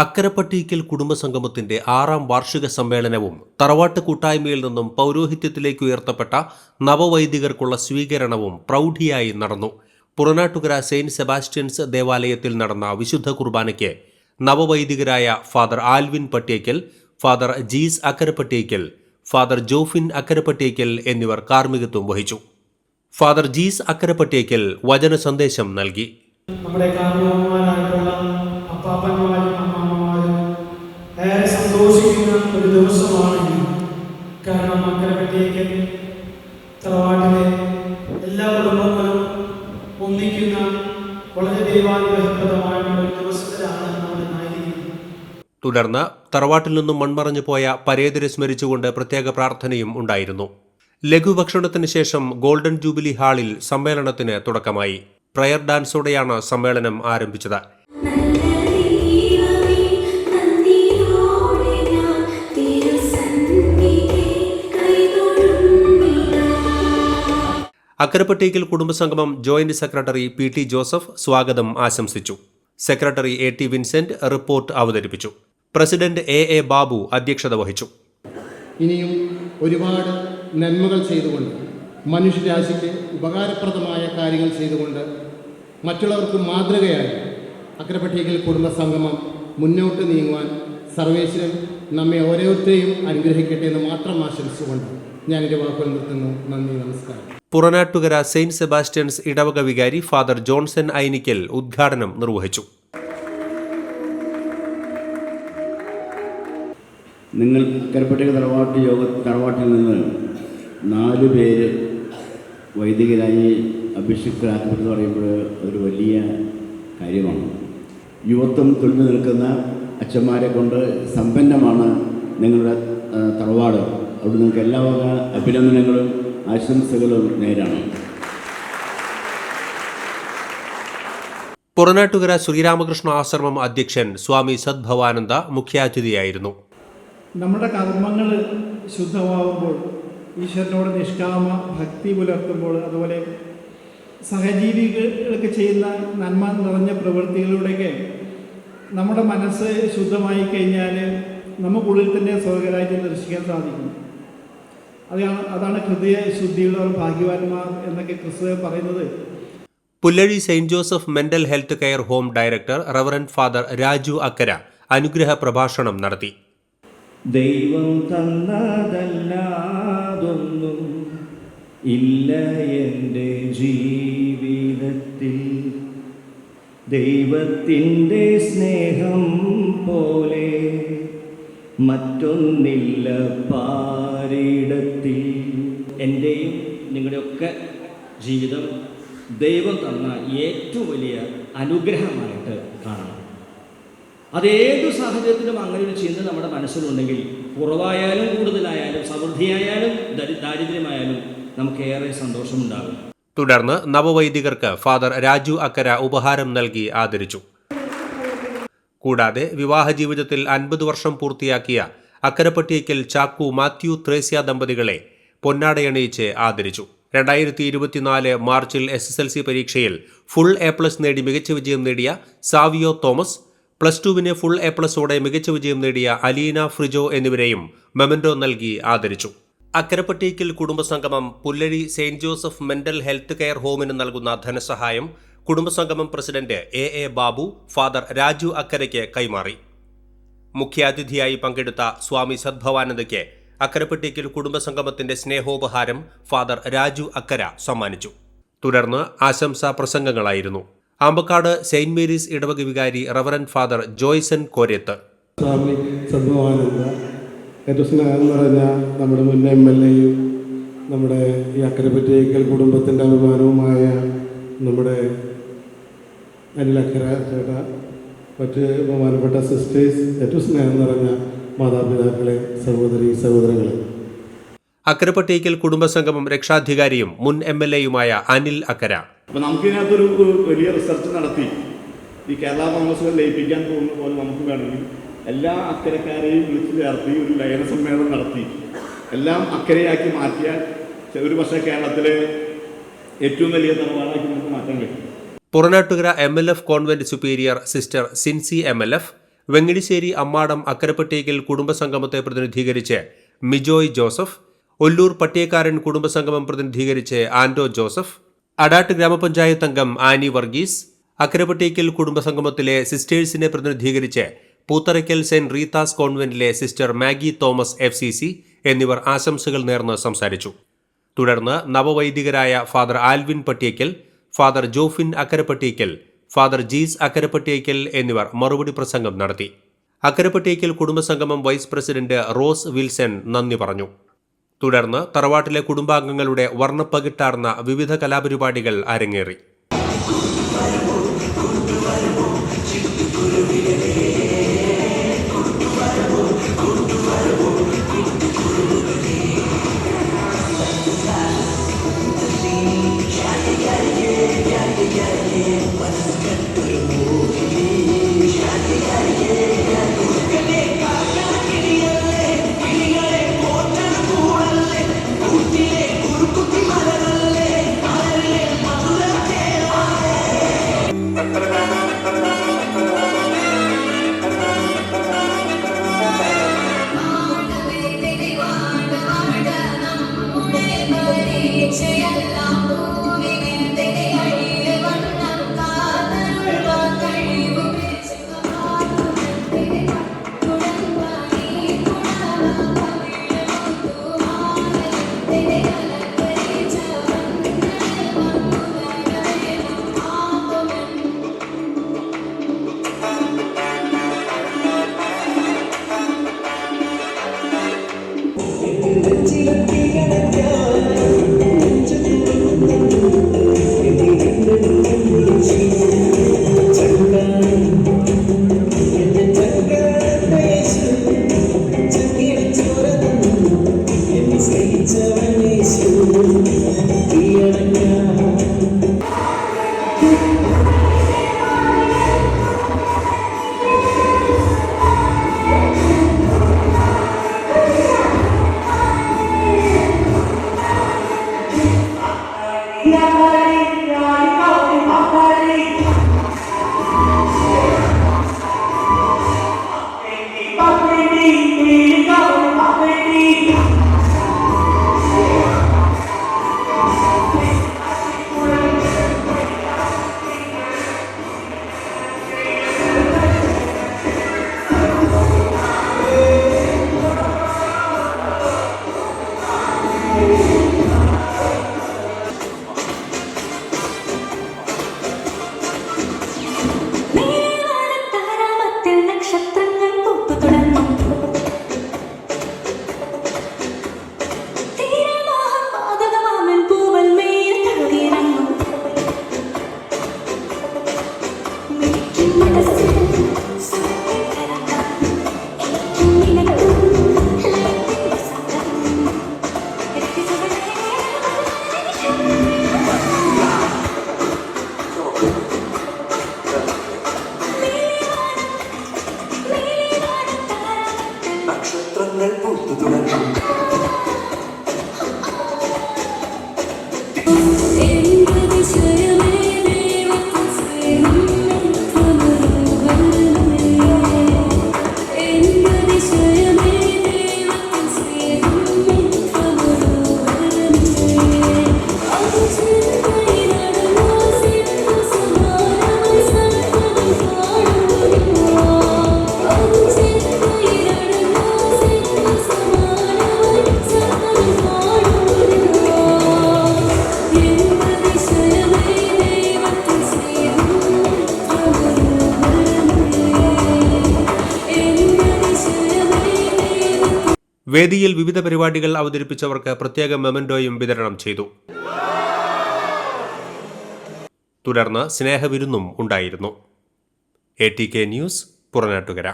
അക്കരപ്പട്ടിക്കൽ കുടുംബസംഗമത്തിന്റെ ആറാം വാർഷിക സമ്മേളനവും തറവാട്ട് കൂട്ടായ്മയിൽ നിന്നും പൗരോഹിത്യത്തിലേക്ക് ഉയർത്തപ്പെട്ട നവവൈദികർക്കുള്ള സ്വീകരണവും പ്രൗഢിയായി നടന്നു. പുറനാട്ടുകര സെയിന്റ് സെബാസ്റ്റ്യൻസ് ദേവാലയത്തിൽ നടന്ന വിശുദ്ധ കുർബാനയ്ക്ക് നവവൈദികരായ father Alvin Pattekkal father Jees Akkarapattekkal father Jofin Akkarapattekkal എന്നിവർ കാർമ്മികത്വം വഹിച്ചു. ഫാദർ ജീസ് അക്കരപ്പട്ടേക്കൽ വചന സന്ദേശം നൽകി. നമ്മുടെ അക്കരപ്പറ്റിയേക്ക് തറവാട്ടിലെ എല്ലാ കുടുംബങ്ങളും ഒന്നിക്കുന്ന വളരെ ദൈവാനുഗ്രഹപ്രദമായിട്ടുള്ള തുടർന്ന് തറവാട്ടിൽ നിന്നും മൺമറഞ്ഞു പോയ പരേതരെ സ്മരിച്ചുകൊണ്ട് പ്രത്യേക പ്രാർത്ഥനയും ഉണ്ടായിരുന്നു. ലഘുഭക്ഷണത്തിന് ശേഷം ഗോൾഡൻ ജൂബിലി ഹാളിൽ സമ്മേളനത്തിന് തുടക്കമായി. പ്രയർ ഡാൻസോടെയാണ് സമ്മേളനം ആരംഭിച്ചത്. കൈതൊഴുന്നിടാം Akkarappattekkal കുടുംബസംഗമം joint secretary P T Joseph സ്വാഗതം ആശംസിച്ചു. Secretary A T Vincent report അവതരിപ്പിച്ചു. പ്രസിഡന്റ് എ എ ബാബു അധ്യക്ഷത വഹിച്ചു. ഇനിയും ഒരുപാട് നന്മകൾ ചെയ്തുകൊണ്ട് മനുഷ്യരാശിക്ക് ഉപകാരപ്രദമായ കാര്യങ്ങൾ ചെയ്തുകൊണ്ട് മറ്റുള്ളവർക്ക് മാതൃകയായി കുടുംബ കുടുംബസംഗമം മുന്നോട്ട് നീങ്ങുവാൻ സർവേശ്വരൻ നമ്മെ ഓരോരുത്തരെയും അനുഗ്രഹിക്കട്ടെ എന്ന് മാത്രം ആശംസിച്ചുകൊണ്ട് ഞാൻ എന്റെ വാക്കുകൾ നിർത്തുന്നു. നന്ദി നമസ്കാരം. പുറനാട്ടുകര സെയിന്റ് സെബാസ്റ്റ്യൻസ് ഇടവക വികാരി ഫാദർ ജോൺസൺ ഐനിക്കൽ ഉദ്ഘാടനം നിർവഹിച്ചു. നിങ്ങൾ കരപ്പട്ടിക തറവാട്ട് യോഗ തറവാട്ടിൽ നിന്ന് നാല് പേര് വൈദികരായി അഭിഷിക്തരാക്കപ്പെട്ടെന്ന് പറയുമ്പോൾ ഒരു വലിയ കാര്യമാണ്. യുവത്വം തുളിഞ്ഞു നിൽക്കുന്ന അച്ഛന്മാരെ കൊണ്ട് സമ്പന്നമാണ് നിങ്ങളുടെ തറവാട്. അവിടെ നിങ്ങൾക്ക് എല്ലാ അഭിനന്ദനങ്ങളും ആശംസകളും നേരാണ്. പുറനാട്ടുകര ശ്രീരാമകൃഷ്ണ ആശ്രമം അധ്യക്ഷൻ സ്വാമി സദ്ഭവാനന്ദ മുഖ്യാതിഥിയായിരുന്നു. നമ്മുടെ കർമ്മങ്ങൾ ശുദ്ധമാവുമ്പോൾ ഈശ്വരനോട് നിഷ്കാമ ഭക്തി പുലർത്തുമ്പോൾ അതുപോലെ സഹജീവികൾക്ക് ചെയ്യുന്ന നന്മ നിറഞ്ഞ പ്രവൃത്തികളിലൂടെയൊക്കെ നമ്മുടെ മനസ്സ് ശുദ്ധമായി കഴിഞ്ഞാൽ നമുക്കുള്ളിൽ തന്നെ സ്വർഗരാജ്യം ദർശിക്കാൻ സാധിക്കും. അതാണ് അതാണ് ഹൃദയ ശുദ്ധിയുള്ളവർ ഭാഗ്യവാന്മാർ എന്നൊക്കെ ക്രിസ്തു പറയുന്നത്. Pullazhi saint Joseph mental health care home director reverend father Raju Akkara അനുഗ്രഹ പ്രഭാഷണം നടത്തി. ദൈവം തന്നതല്ലാതൊന്നും ഇല്ല എന്റെ ജീവിതത്തിൽ. ദൈവത്തിന്റെ സ്നേഹം പോലെ മറ്റൊന്നില്ല പാരിടത്തിൽ. എന്റെയും നിങ്ങളുടെയൊക്കെ ജീവിതം ദൈവം തന്ന ഏറ്റവും വലിയ അനുഗ്രഹമായിട്ട് കാണണം. അതേത് സാഹചര്യത്തിലും അങ്ങനെ ഒരു ചിന്ത നമ്മുടെ മനസ്സിലുണ്ടെങ്കിൽ കുറവായാലും കൂടുതലായാലും സമൃദ്ധിയായാലും ദരി- ദാരിദ്ര്യമായാലും നമുക്കേറെ സന്തോഷമുണ്ടാകും. തുടർന്ന് നവവൈദികർക്ക് ഫാദർ രാജു അക്കര ഉപഹാരം നൽകി ആദരിച്ചു. കൂടാതെ വിവാഹ ജീവിതത്തിൽ അൻപത് വർഷം പൂർത്തിയാക്കിയ അക്കരപ്പട്ടിയക്കൽ ചാക്കു മാത്യു ത്രേസ്യ ദമ്പതികളെ പൊന്നാടയണിയിച്ച് ആദരിച്ചു. രണ്ടായിരത്തി ഇരുപത്തിനാല് മാർച്ചിൽ എസ് എസ് എൽ സി പരീക്ഷയിൽ ഫുൾ എ പ്ലസ് നേടി മികച്ച വിജയം നേടിയ സാവിയോ തോമസ് പ്ലസ് ടുവിന് ഫുൾ എ പ്ലസോടെ മികച്ച വിജയം നേടിയ അലീന ഫ്രിജോ എന്നിവരെയും മെമന്റോ നൽകി ആദരിച്ചു. അക്കരപ്പട്ടിക്കൽ കുടുംബസംഗമം Pullazhi saint Joseph mental health care ഹോമിന് നൽകുന്ന ധനസഹായം കുടുംബസംഗമം president A A Babu father Raju അക്കരയ്ക്ക് കൈമാറി. മുഖ്യാതിഥിയായി പങ്കെടുത്ത സ്വാമി സദ്ഭവാനന്ദയ്ക്ക് അക്കരപ്പെട്ടിക്കൽ കുടുംബസംഗമത്തിന്റെ സ്നേഹോപഹാരം ഫാദർ രാജു അക്കര സമ്മാനിച്ചു. തുടർന്ന് ആശംസാ പ്രസംഗങ്ങളായിരുന്നു. ആമ്പക്കാട് സെയിന്റ് മേരീസ് ഇടവക വികാരി റവറൻ ഫാദർ ജോയ്സൺ കോരേത്ത്. സ്വാമി സദ്ഭവാനന്ദ ഏറ്റവും സ്നേഹം നിറഞ്ഞ നമ്മുടെ മുൻ എം എൽ എയും നമ്മുടെ ഈ അക്കരപ്പറ്റേക്കൽ കുടുംബത്തിന്റെ അഭിമാനവുമായ നമ്മുടെ അനിലക്കര ചേട്ട മറ്റ് ബഹുമാനപ്പെട്ട സിസ്റ്റേഴ്സ് ഏറ്റവും സ്നേഹം നിറഞ്ഞ മാതാപിതാക്കളെ സഹോദരി സഹോദരങ്ങളെ. അക്കരപ്പട്ടിയക്കൽ കുടുംബസംഗമം രക്ഷാധികാരിയും മുൻ എം എൽ എയുമായ അനിൽ അക്കര. അപ്പൊ നമുക്കിതിനകത്തൊരു ഒരു വലിയ റിസർച്ച് നടത്തി. ഈ കേരള കോൺഗ്രസുകൾ ലയിപ്പിക്കാൻ പോകുന്ന പോലെ നമുക്ക് വേണമെങ്കിൽ എല്ലാ അക്കരക്കാരെയും വിളിച്ചു ചേർത്തി ഒരു ലയന സമ്മേളനം നടത്തി. എല്ലാം അക്കരയാക്കി മാറ്റിയാൽ ഒരു പക്ഷേ കേരളത്തിലെ ഏറ്റവും വലിയ നിലപാടാക്കി നമുക്ക് മാറ്റാൻ കഴിയും. Puranattukara M L F convent superior sister Sincy M L F Vengadissery Ammadam Akkarappattekkal കുടുംബസംഗമത്തെ പ്രതിനിധീകരിച്ച് മിജോയ് ജോസഫ് ഒല്ലൂർ പട്ടിയക്കാരൻ കുടുംബസംഗമം പ്രതിനിധീകരിച്ച് ആൻഡോ ജോസഫ് അടാട്ട് ഗ്രാമപഞ്ചായത്ത് അംഗം ആനി വർഗീസ് അക്കരപ്പട്ടേക്കൽ കുടുംബസംഗമത്തിലെ സിസ്റ്റേഴ്സിനെ പ്രതിനിധീകരിച്ച് Poothurakkal saint Rita's കോൺവെന്റിലെ sister Maggie Thomas F C C എന്നിവർ ആശംസകൾ നേർന്ന് സംസാരിച്ചു. തുടർന്ന് നവവൈദികരായ father Alvin Pattiyakkal father Jofin Akkarappattiyekkal father Jees Akkarappattiyekkal എന്നിവർ മറുപടി പ്രസംഗം നടത്തി. അക്കരപ്പട്ടിയേക്കൽ കുടുംബസംഗമം വൈസ് പ്രസിഡന്റ് റോസ് വിൽസൺ നന്ദി പറഞ്ഞു. തുടർന്ന് തറവാട്ടിലെ കുടുംബാംഗങ്ങളുടെ വർണപ്പകിട്ടാർന്ന വിവിധ കലാപരിപാടികൾ അരങ്ങേറി. വേദിയിൽ വിവിധ പരിപാടികൾ അവതരിപ്പിച്ചവർക്ക് പ്രത്യേക മെമന്റോയും വിതരണം ചെയ്തു. തുടർന്ന് സ്നേഹവിരുന്നും ഉണ്ടായിരുന്നു. A T K news Puranattukara.